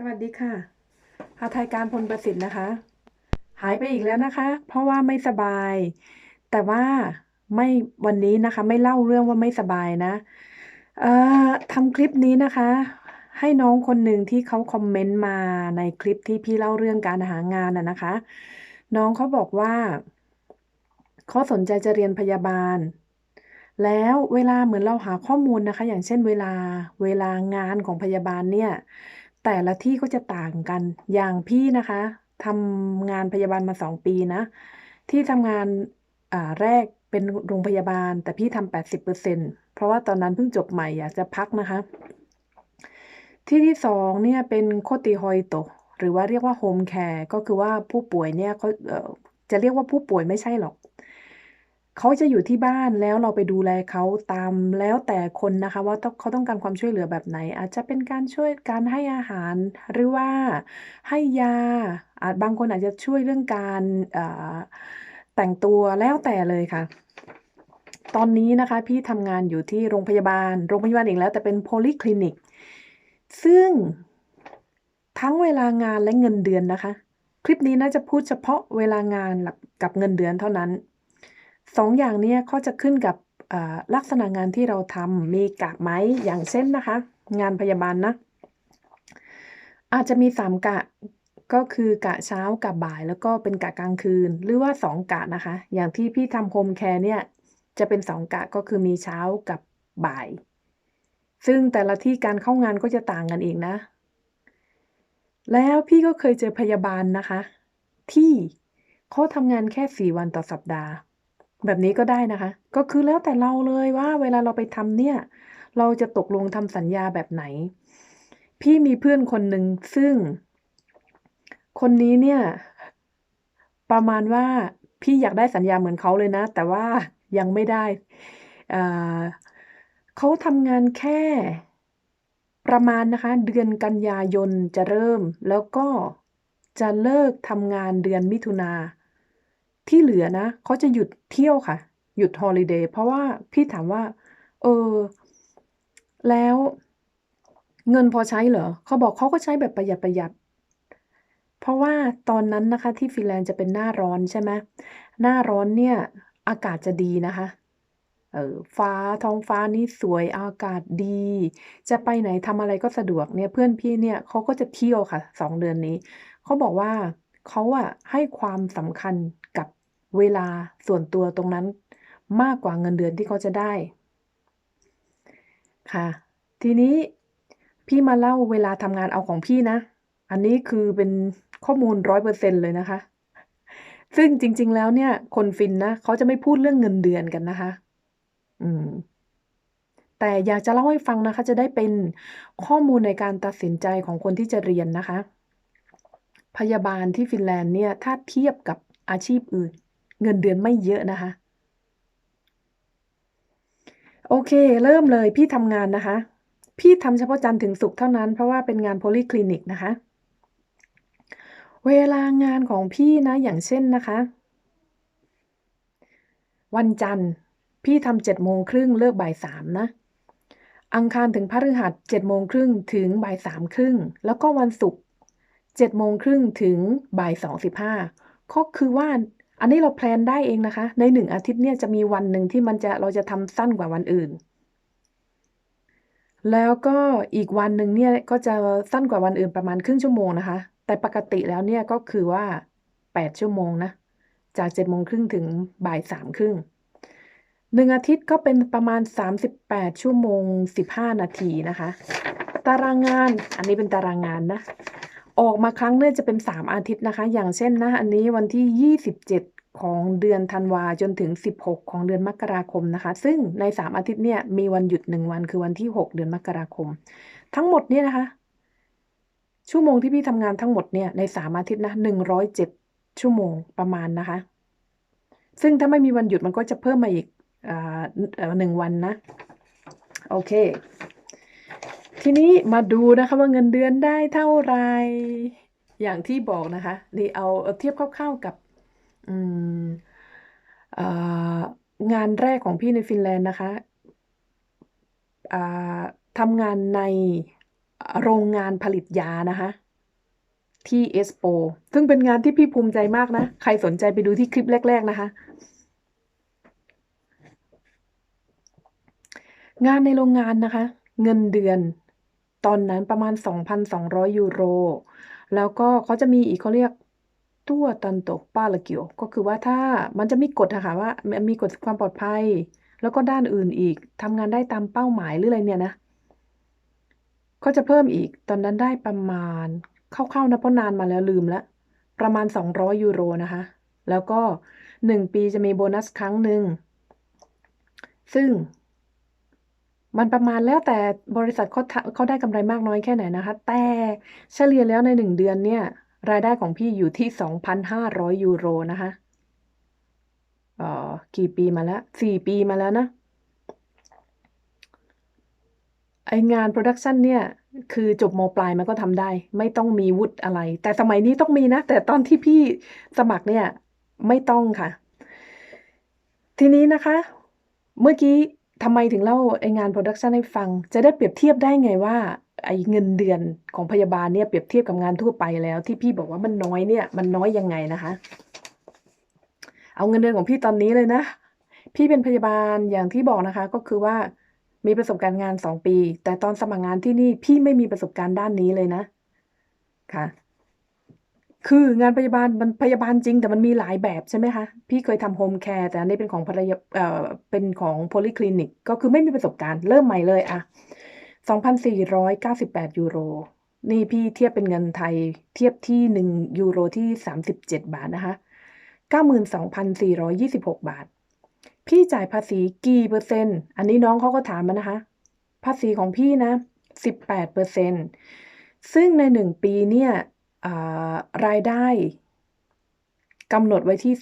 สวัสดีค่ะอาไทยการพลประสิทธิ์นะคะ หายไปอีกแล้วนะคะ เพราะว่าไม่สบาย แต่ว่าไม่วันนี้นะคะ ไม่เล่าเรื่องว่าไม่สบายนะ เอ่อทำคลิปนี้นะคะ ให้น้องคนหนึ่งที่เขาคอมเมนต์มาในคลิปที่พี่เล่าเรื่องการหางานน่ะนะคะ น้องเขาบอกว่าเขาสนใจจะเรียนพยาบาล แล้วเวลาเหมือนเราหาข้อมูลนะคะ อย่างเช่นเวลาเวลางานของพยาบาลเนี่ย แต่ละที่ก็จะต่างกัน อย่างพี่นะคะทำงานพยาบาลมาสองปีนะ ที่ทำงานแรกเป็นโรงพยาบาล แต่พี่ทำแปดสิบเปอร์เซ็นเพราะว่าตอนนั้นเพิ่งจบใหม่อยากจะพักนะคะ ที่ที่สองเนี่ยเป็นโคติฮอยโตหรือว่าเรียกว่าโฮมแคร์ก็คือว่าผู้ป่วยเนี่ยเขาจะเรียกว่าผู้ป่วยไม่ใช่หรอก เขาจะอยู่ที่บ้านแล้วเราไปดูแลเขาตามแล้วแต่คนนะคะว่าต้องเขาต้องการความช่วยเหลือแบบไหน อาจจะเป็นการช่วยการให้อาหาร หรือว่าให้ยาอาจบางคนอาจจะช่วยเรื่องการแต่งตัวแล้วแต่เลยค่ะ ตอนนี้นะคะพี่ทำงานอยู่ที่โรงพยาบาล โรงพยาบาลอีกแล้ว แต่เป็นโพลีคลินิก ซึ่งทั้งเวลางานและเงินเดือนนะคะ คลิปนี้น่าจะพูดเฉพาะเวลางานกับเงินเดือนเท่านั้น สองอย่างนี้ก็จะขึ้นกับลักษณะงานที่เราทำมีกะไหมอย่างเช่นนะคะ งานพยาบาลนะ อาจจะมีสามกะก็คือกะเช้ากะบ่ายแล้วก็เป็นกะกลางคืน หรือว่าสองกะนะคะ อย่างที่พี่ทำโฮมแคร์เนี่ยจะเป็นสองกะก็คือมีเช้ากับบ่าย ซึ่งแต่ละที่การเข้างานก็จะต่างกันเองนะ แล้วพี่ก็เคยเจอพยาบาลนะคะ ที่เขาทำงานแค่สี่วันต่อสัปดาห์ แบบนี้ก็ได้นะคะ ก็คือแล้วแต่เราเลยว่า เวลาเราไปทำเนี่ย เราจะตกลงทำสัญญาแบบไหน พี่มีเพื่อนคนหนึ่งซึ่ง คนนี้เนี่ย ประมาณว่าพี่อยากได้สัญญาเหมือนเขาเลยนะ แต่ว่ายังไม่ได้เขาทำงานแค่ประมาณนะคะ เดือนกันยายนจะเริ่ม แล้วก็จะเลิกทำงานเดือนมิถุนา ที่เหลือนะเขาจะหยุดเที่ยวค่ะ หยุดฮอลิเดย์เพราะว่าพี่ถามว่า เออ แล้วเงินพอใช้เหรอเขาบอกเขาก็ใช้แบบประหยัดประหยัด เพราะว่าตอนนั้นนะคะ ที่ฟินแลนด์จะเป็นหน้าร้อนใช่ไหมหน้าร้อนเนี่ย อากาศจะดีนะคะเออฟ้าท้องฟ้านี่สวยอากาศดี จะไปไหนทำอะไรก็สะดวกเนี่ยเพื่อนพี่เนี่ยเขาก็จะเที่ยวค่ะสองเดือนนี้เขาบอกว่าเขาอะให้ความสำคัญกับ เวลาส่วนตัวตรงนั้นมากกว่าเงินเดือนที่เขาจะได้ ค่ะ ทีนี้พี่มาเล่าเวลาทำงานเอาของพี่นะ อันนี้คือเป็นข้อมูลร้อยเปอร์เซ็นเลยนะคะ ซึ่งจริง ๆ แล้วเนี่ย คนฟินนะเขาจะไม่พูดเรื่องเงินเดือนกันนะคะ อืม แต่อยากจะเล่าให้ฟังนะคะ จะได้เป็นข้อมูลในการตัดสินใจของคนที่จะเรียนนะคะ พยาบาลที่ฟินแลนด์เนี่ย ถ้าเทียบกับอาชีพอื่น เงินเดือนไม่เยอะนะคะ โอเค เริ่มเลยพี่ทำงานนะคะ พี่ทำเฉพาะจันทร์ถึงศุกร์เท่านั้น เพราะว่าเป็นงานโพลีคลินิกนะคะ เวลางานของพี่นะ อย่างเช่นนะคะ วันจันทร์พี่ทำเจ็ดโมงครึ่งเลิกบ่ายสามนะอังคารถึงพฤหัสเจ็ดโมงครึ่งถึงบ่ายสามครึ่งแล้วก็วันศุกร์เจ็ดโมงครึ่งถึงบ่ายสองสิบห้าก็คือว่า อันนี้เราแพลนได้เองนะคะ ในหนึ่งอาทิตย์เนี่ยจะมีวันหนึ่งที่มันจะเราจะทำสั้นกว่าวันอื่น แล้วก็อีกวันหนึ่งเนี่ยก็จะสั้นกว่าวันอื่นประมาณครึ่งชั่วโมงนะคะ แต่ปกติแล้วเนี่ยก็คือว่าแปดชั่วโมงนะ จากเจ็ดโมงครึ่งถึงบ่ายสามครึ่งหนึ่งอาทิตย์ก็เป็นประมาณสามสิบแปดชั่วโมงสิบห้านาทีนะคะ ตารางงานอันนี้เป็นตารางงานนะ ออกมาครั้งเนี่ยจะเป็นสามอาทิตย์นะคะ อย่างเช่นนะอันนี้วันที่ยี่สิบเจ็ดของเดือนธันวาจนถึงสิบหกของเดือนมกราคมนะคะ ซึ่งในสามอาทิตย์เนี่ยมีวันหยุดหนึ่งวันคือวันที่หกเดือนมกราคม ทั้งหมดเนี่ยนะคะ ชั่วโมงที่พี่ทำงานทั้งหมดเนี่ยในสามอาทิตย์นะหนึ่งร้อยเจ็ดชั่วโมงประมาณนะคะ ซึ่งถ้าไม่มีวันหยุดมันก็จะเพิ่มมาอีกอ่าหนึ่งวันนะ โอเค ทีนี้มาดูนะคะว่าเงินเดือนได้เท่าไหรอย่างที่บอกนะคะนี่เอาเอาเทียบคร่าวๆกับงานแรกของพี่ในฟินแลนด์นะคะทำงานในโรงงานผลิตยานะคะที่ Expo ซึ่งเป็นงานที่พี่ภูมิใจมากนะ ใครสนใจไปดูที่คลิปแรก ๆ นะคะ งานในโรงงานนะคะ เงินเดือน ตอนนั้นประมาณ 2,200 ยูโร แล้วก็เขาจะมีอีกเขาเรียกตัวตันโตป้าละเกียว ก็คือว่าถ้ามันจะมีกฎอะค่ะว่ามันมีกฎความปลอดภัย แล้วก็ด้านอื่นอีกทำงานได้ตามเป้าหมายหรืออะไรเนี่ยนะก็จะเพิ่มอีกตอนนั้นได้ประมาณคร่าๆนะเพราะนานมาแล้วลืมล้วประมาณ 200 ยูโรนะคะ แล้วก็ 1 ปีจะมีโบนัสครั้งหนึ่ง ซึ่ง มันประมาณแล้วแต่บริษัทเขาทะเขาได้กำไรมากน้อยแค่ไหนนะคะ แต่เฉลี่ยแล้วใน1เดือนเนี่ย รายได้ของพี่อยู่ที่ 2,500 ยูโรนะคะเอ่อกี่ปีมาแล้ว4ปีมาแล้วนะไองานโปรดักชันเนี่ย คือจบมปลายมันก็ทำได้ ไม่ต้องมีวุฒิอะไร แต่สมัยนี้ต้องมีนะ แต่ตอนที่พี่สมัครเนี่ย ไม่ต้องค่ะ ทีนี้นะคะ เมื่อกี้ ทำไมถึงเล่าไองานโปรดักชันให้ฟัง จะได้เปรียบเทียบได้ไงว่าไอเงินเดือนของพยาบาลเนี่ยเปรียบเทียบกับงานทั่วไปแล้ว ที่พี่บอกว่ามันน้อยเนี่ย มันน้อยยังไงนะคะ เอาเงินเดือนของพี่ตอนนี้เลยนะ พี่เป็นพยาบาลอย่างที่บอกนะคะ ก็คือว่ามีประสบการณ์งาน2ปี แต่ตอนสมัครงานที่นี่พี่ไม่มีประสบการณ์ด้านนี้เลยนะค่ะ คืองานพยาบาลมันพยาบาลจริง แต่มันมีหลายแบบใช่ไหมคะ พี่เคยทำโฮมแคร์แต่อันนี้เป็นของภรรยาเอ่อเป็นของโพลีคลินิก ก็คือไม่มีประสบการณ์เริ่มใหม่เลยอะ2,498 ยูโร นี่พี่เทียบเป็นเงินไทยเทียบที่ 1 ยูโรที่ 37 บาทนะคะ 92,426 บาท พี่จ่ายภาษีกี่เปอร์เซ็นต์ อันนี้น้องเขาก็ถามมานะคะ ภาษีของพี่นะ 18เปอร์เซ็นต์ซึ่งใน 1 ปีเนี่ย รายได้กำหนดไว้ที่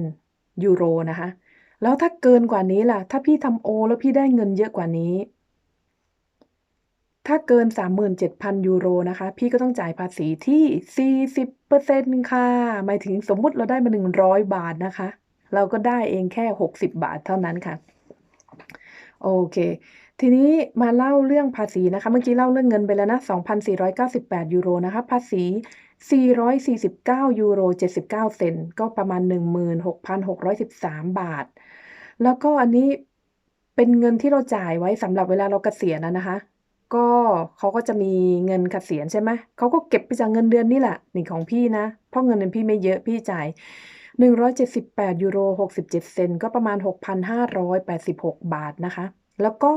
37,000 ยูโรนะคะ แล้วถ้าเกินกว่านี้ล่ะ ถ้าพี่ทำโอ แล้วพี่ได้เงินเยอะกว่านี้ ถ้าเกิน 37,000 ยูโรนะคะ พี่ก็ต้องจ่ายภาษีที่ 40%ค่ะ หมายถึงสมมุติเราได้มา 100 บาทนะคะ เราก็ได้เองแค่ 60 บาทเท่านั้นค่ะ โอเค ทีนี้มาเล่าเรื่องภาษีนะคะ เมื่อกี้เล่าเรื่องเงินไปแล้วนะ 2,498 ยูโรนะคะ ภาษี 449 ยูโร 79 เซนก็ประมาณ 16,613 บาท แล้วก็อันนี้เป็นเงินที่เราจ่ายไว้สำหรับเวลาเราเกษียณอะนะคะ ก็เขาก็จะมีเงินเกษียณใช่ไหมเขาก็เก็บไปจากเงินเดือนนี่แหละนี่ของพี่นะ เพราะเงินเดือนพี่ไม่เยอะพี่จ่าย 178 ยูโร 67 เซนก็ประมาณ 6,586 บาทนะคะ แล้วก็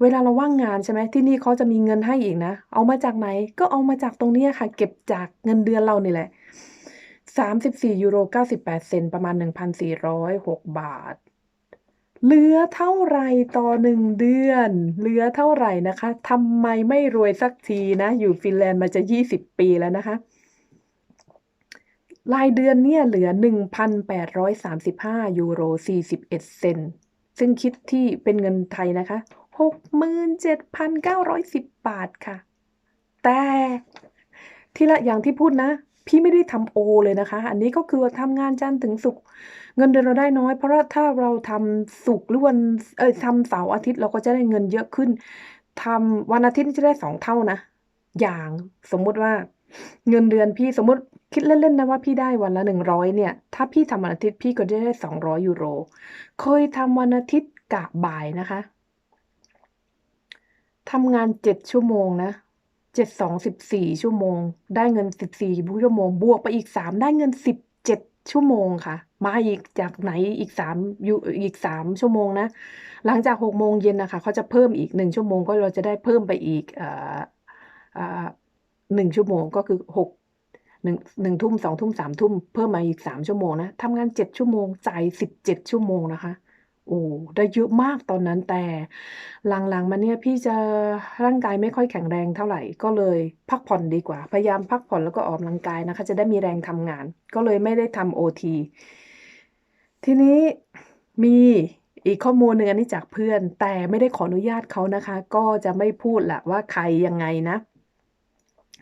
เวลาเราว่างงานใช่ไหมที่นี่เขาจะมีเงินให้อีกนะ เอามาจากไหน ก็เอามาจากตรงนี้ค่ะ เก็บจากเงินเดือนเรานี่แหละ 34ยูโร98 เซนประมาณ 1,406 บาท เหลือเท่าไรต่อ1เดือน เหลือเท่าไรนะคะทำไมไม่รวยสักทีนะ อยู่ฟินแลนด์มาจะ 20 ปีแล้วนะคะรายเดือนเนี่ยเหลือ 1,835 ยูโร 41 เซน ซึ่งคิดที่เป็นเงินไทยนะคะ 67,910 บาทค่ะ แต่ที่ละอย่างที่พูดนะ พี่ไม่ได้ทำโอเลยนะคะ อันนี้ก็คือทำงานจันทร์ถึงศุกร์เงินเดือนเราได้น้อย เพราะถ้าเราทำศุกร์หรือวันเอ่ยทำเสาร์อาทิตย์เราก็จะได้เงินเยอะขึ้นทำวันอาทิตย์จะได้2เท่านะ อย่างสมมติว่าเงินเดือนพี่สมมติคิดเล่นๆนะว่าพี่ได้วันละ100เนี่ย ถ้าพี่ทำวันอาทิตย์พี่ก็จะได้200ยูโร เคยทำวันอาทิตย์กะบ่ายนะคะ ทำงาน7ชั่วโมงนะ7 2 14ชั่วโมง ได้เงิน14ชั่วโมง บวกไปอีก3ได้เงิน17ชั่วโมงค่ะ มาอีกจากไหนอีก3ยูอีก3ชั่วโมงนะ หลังจาก6โมงเย็นนะคะเขาจะเพิ่มอีก1ชั่วโมงก็เราจะได้เพิ่มไปอีกอ่าอ่า1ชั่วโมงก็คือ6 1 1ทุ่ม2ทุ่ม3ทุ่มเพิ่มมาอีก3ชั่วโมงนะทำงาน7ชั่วโมงจ่าย17ชั่วโมงนะคะ โอ้ได้เยอะมากตอนนั้น แต่หลัง ๆ มาเนี่ย พี่จะ ร่างกายไม่ค่อยแข็งแรงเท่าไร ก็เลยพักผ่อนดีกว่า พยายามพักผ่อนแล้วก็ออกกำลังกายนะคะ จะได้มีแรงทำงาน ก็เลยไม่ได้ทำโอที ทีนี้มีอีกข้อมูลหนึ่งอันนี้จากเพื่อน แต่ไม่ได้ขออนุญาตเขานะคะ ก็จะไม่พูดแหละว่าใครยังไงนะ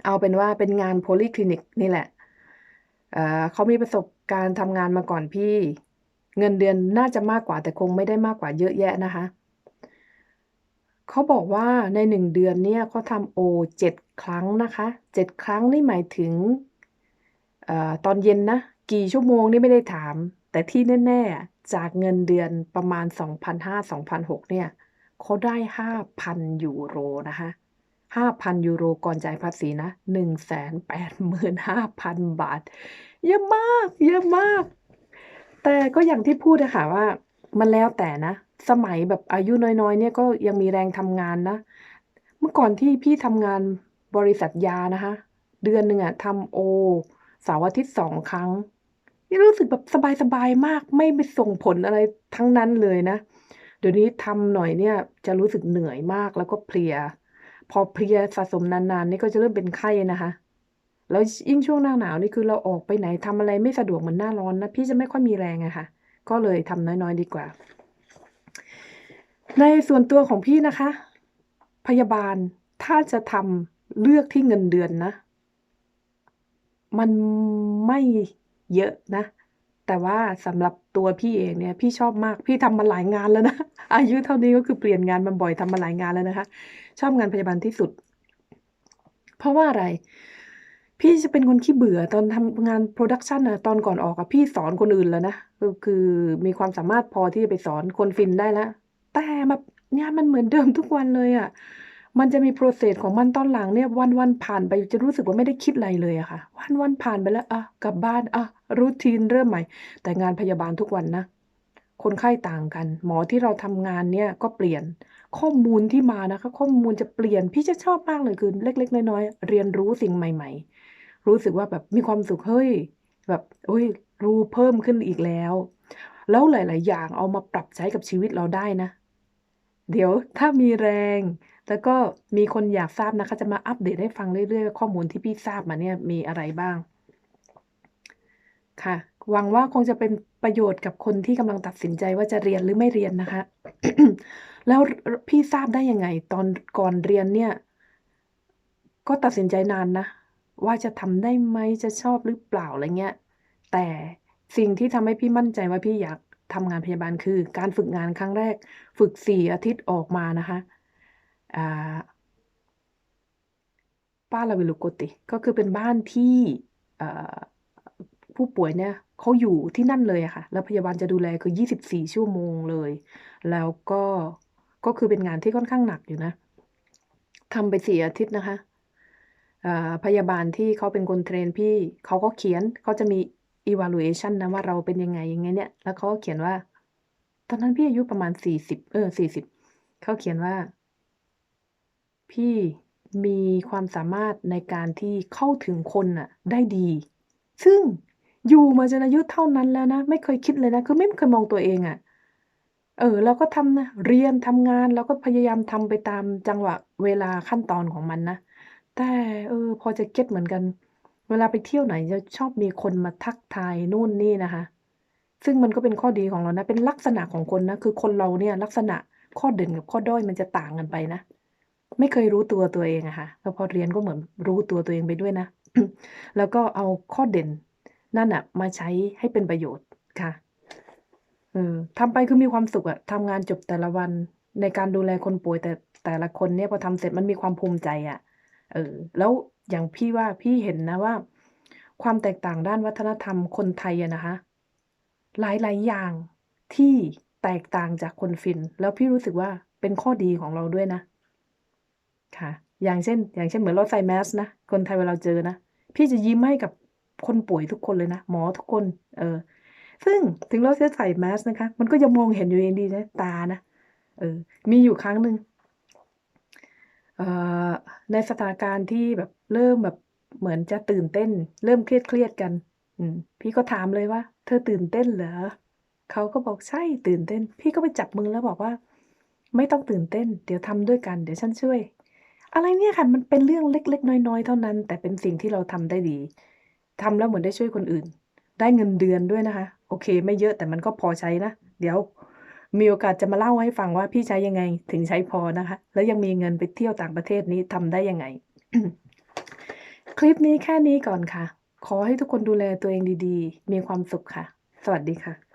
เอาเป็นว่าเป็นงานโพลีคลินิกนี่แหละ เขามีประสบการณ์ทำงานมาก่อนพี่ เงินเดือนน่าจะมากกว่าแต่คงไม่ได้มากกว่าเยอะแยะนะคะ เขาบอกว่าใน 1 เดือนเนี่ยเขาทำโอ7ครั้งนะคะ 7 ครั้งนี่หมายถึงออตอนเย็นนะ กี่ชั่วโมงนี่ไม่ได้ถาม แต่ที่แน่ ๆ จากเงินเดือนประมาณ 2,500-2,600 เนี่ยเขาได้ 5,000 ยูโรนะคะ5,000 ยูโรก่อนจ่ายภาษีนะ 185,000 บาท เยอะมาก เยอะมาก แต่ก็อย่างที่พูดอะค่ะว่า มันแล้วแต่นะ สมัยแบบอายุน้อย ๆ เนี่ยก็ยังมีแรงทำงานนะ เมื่อก่อนที่พี่ทำงานบริษัทยานะคะ เดือนหนึ่งอะทำโอเสาร์อาทิตย์2ครั้งนี่รู้สึกแบบสบายๆมาก ไม่ไปส่งผลอะไรทั้งนั้นเลยนะ เดี๋ยวนี้ทำหน่อยเนี่ยจะรู้สึกเหนื่อยมากแล้วก็เพลีย พอเพลียสะสมนานๆนี่ก็จะเริ่มเป็นไข้นะคะ แล้วยิ่งช่วงหน้าหนาวนี่คือเราออกไปไหนทำอะไรไม่สะดวกเหมือนหน้าร้อนนะ พี่จะไม่ค่อยมีแรงอะค่ะ ก็เลยทำน้อยๆดีกว่า ในส่วนตัวของพี่นะคะ พยาบาลถ้าจะทำเลือกที่เงินเดือนนะ มันไม่เยอะนะ แต่ว่าสำหรับตัวพี่เองเนี่ย พี่ชอบมากพี่ทำมาหลายงานแล้วนะอายุเท่านี้ก็คือเปลี่ยนงานมาบ่อยทำมาหลายงานแล้วนะคะ ชอบงานพยาบาลที่สุด เพราะว่าอะไร พี่จะเป็นคนขี้เบื่อตอนทำงานโพรดักชันอะตอนก่อนออกอะพี่สอนคนอื่นแล้วนะก็คือมีความสามารถพอที่จะไปสอนคนฟินได้แล้ว แต่แบบงานมันเหมือนเดิมทุกวันเลยอะมันจะมี process ของมันตอนหลังเนี่ยวันๆผ่านไปจะรู้สึกว่าไม่ได้คิดอะไรเลยอะค่ะ วันๆผ่านไปแล้วอะกลับบ้านอะ routine เริ่มใหม่ แต่งานพยาบาลทุกวันนะคนไข้ต่างกัน หมอที่เราทำงานเนี่ยก็เปลี่ยนข้อมูลที่มานะคะ ข้อมูลจะเปลี่ยนพี่จะชอบมากเลยคือเล็ก ๆ น้อยๆเรียนรู้สิ่งใหม่ ๆ รู้สึกว่าแบบมีความสุขเฮ้ย แบบอุ๊ยรู้เพิ่มขึ้นอีกแล้ว แล้วหลาย ๆ อย่างเอามาปรับใช้กับชีวิตเราได้นะ เดี๋ยวถ้ามีแรง แล้วก็มีคนอยากทราบนะคะจะมาอัปเดตให้ฟังเรื่อย ๆ ข้อมูลที่พี่ทราบมาเนี่ยมีอะไรบ้าง ค่ะ หวังว่าคงจะเป็นประโยชน์กับคนที่กำลังตัดสินใจว่าจะเรียนหรือไม่เรียนนะคะ แล้วพี่ทราบได้ยังไง ตอนก่อนเรียนเนี่ย ก็ตัดสินใจนานนะ ว่าจะทำได้ไหมจะชอบหรือเปล่าอะไรเงี้ย แต่สิ่งที่ทำให้พี่มั่นใจว่าพี่อยากทำงานพยาบาลคือ การฝึกงานครั้งแรก ฝึก4อาทิตย์ออกมานะคะอ่า Pala Vellukotti ก็คือเป็นบ้านที่ผู้ป่วยเนี่ยเขาอยู่ที่นั่นเลยค่ะ แล้วพยาบาลจะดูแลคือ 24 ชั่วโมงเลย แล้วก็ก็คือเป็นงานที่ค่อนข้างหนักอยู่นะทำไป4อาทิตย์นะคะ อ่าพยาบาลที่เขาเป็นคนเทรนพี่ เขาก็เขียน เขาจะมี evaluation นะว่าเราเป็นยังไงยังไงเนี่ย แล้วเขาก็เขียนว่า ตอนนั้นพี่อายุประมาณ40เออ40เขาเขียนว่า พี่มีความสามารถในการที่เข้าถึงคนน่ะ ได้ดี ซึ่งอยู่มาจนอายุเท่านั้นแล้วนะ ไม่เคยคิดเลยนะ คือไม่เคยมองตัวเองอะเออเราก็ทำนะ เรียนทำงานเราก็พยายามทำไปตามจังหวะเวลาขั้นตอนของมันนะ แต่ เออ พอจะเก็ตเหมือนกัน เวลาไปเที่ยวไหนจะชอบมีคนมาทักทายนู่นนี่นะคะ ซึ่งมันก็เป็นข้อดีของเรานะ เป็นลักษณะของคนนะ คือคนเราเนี่ยลักษณะข้อเด่นกับข้อด้อยมันจะต่างกันไปนะ ไม่เคยรู้ตัวตัวเองอะค่ะแล้วพอเรียนก็เหมือนรู้ตัวตัวเองไปด้วยนะ แล้วก็เอาข้อเด่นนั่นน่ะมาใช้ให้เป็นประโยชน์ค่ะ เออทำไปคือมีความสุขอะทำงานจบแต่ละวันในการดูแลคนป่วยแต่แต่ละคนเนี่ยพอทำเสร็จมันมีความภูมิใจอะ เออแล้วอย่างพี่ว่าพี่เห็นนะว่า ความแตกต่างด้านวัฒนธรรมคนไทยอะนะคะ หลายๆอย่างที่แตกต่างจากคนฟิน แล้วพี่รู้สึกว่าเป็นข้อดีของเราด้วยนะ ค่ะ อย่างเช่น อย่างเช่นเหมือนเราใส่แมสก์นะ คนไทยเวลาเจอนะ พี่จะยิ้มให้กับคนป่วยทุกคนเลยนะ หมอทุกคน เออ ซึ่งถึงเราจะใส่แมสก์นะคะ มันก็ยังมองเห็นอยู่ดีนะ ตานะ เออ มีอยู่ครั้งหนึ่ง เอ่อในสถานการณ์ที่แบบเริ่มแบบเหมือนจะตื่นเต้น เริ่มเครียด ๆ กัน อืม พี่ก็ถามเลยว่า"เธอตื่นเต้นเหรอ?"เขาก็บอก"ใช่ ตื่นเต้น"พี่ก็ไปจับมือแล้วบอกว่า"ไม่ต้องตื่นเต้น เดี๋ยวทำด้วยกัน เดี๋ยวฉันช่วย"อะไรเนี่ยค่ะ มันเป็นเรื่องเล็ก ๆ น้อย ๆ เท่านั้น แต่เป็นสิ่งที่เราทำได้ดี ทำแล้วเหมือนได้ช่วยคนอื่น ได้เงินเดือนด้วยนะคะ โอเค ไม่เยอะ แต่มันก็พอใช้นะ เดี๋ยว มีโอกาสจะมาเล่าให้ฟังว่าพี่ใช้ยังไงถึงใช้พอนะคะ แล้วยังมีเงินไปเที่ยวต่างประเทศนี้ทำได้ยังไง คลิปนี้แค่นี้ก่อนค่ะ ขอให้ทุกคนดูแลตัวเองดีๆ มีความสุขค่ะ สวัสดีค่ะ